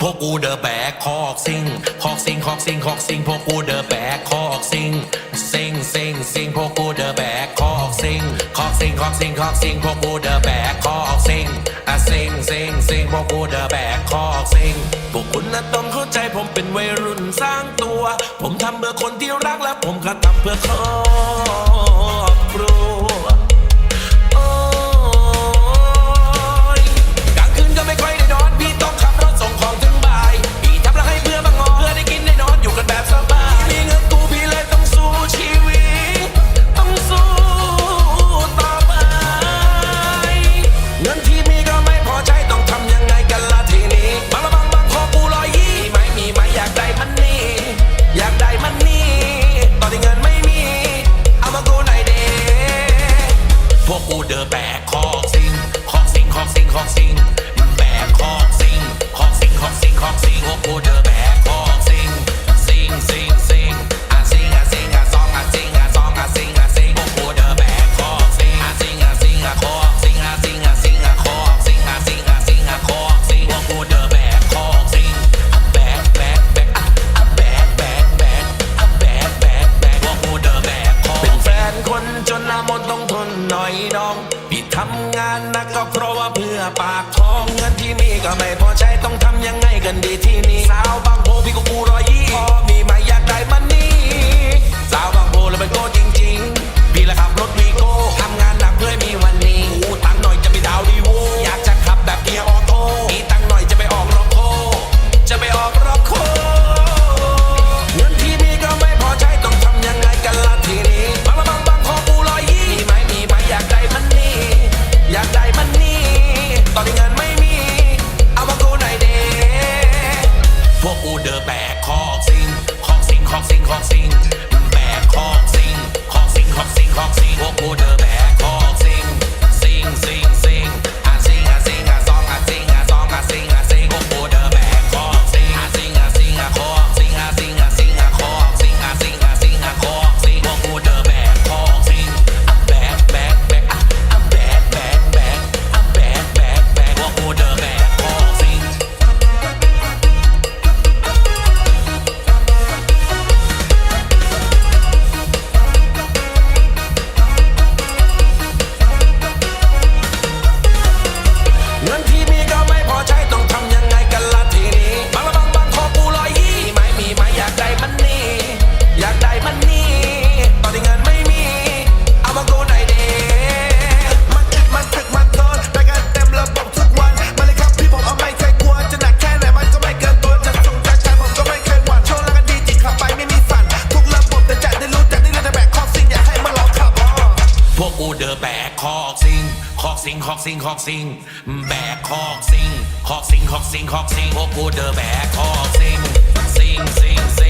พวกกูเดอะแบกคอกซิงคอกซิงคอกซิงคอกซิงพวกกูเดอะแบกคอกซิงซิงซิงซิงพวกกูเดอะแบกคอกซิงคอกซิงคอกซิงคอกซิงพวกกูเดอะแบกคอกซิงอะซิงซิงซิงพวกกูเดอะแบกคอกซิงพวกคุณน่ะต้องเข้าใจผมเป็นวัยรุ่นสร้างตัว ผมทำเพื่อคนที่รักและผมก็ทำเพื่อเขา อแบกขอกสิงขอกสิงขอกสิงขอกสิงมันแบกขอกสิงขอกสิงขอกสิงขอกสิงโอ้โหเธอแบก ทนจนละมนต้องทนหน่อยน้อง พี่ทำงานนักก็เพราะว่าเพื่อปากท้องเงินที่มีก็ไม่พอใช้ต้องทำยังไงกันดีที่นี่สาวบางโพพี่ก็กูร้อยยี่พอมีไหมอยากได้มัน อแบกคอกซิงคอกซิงคอกซิงคอกซิง แบกคอกซิงคอกซิงคอกซิงคอกซิงพวกกูเดอแบกคอกซิงซิงซิงซิง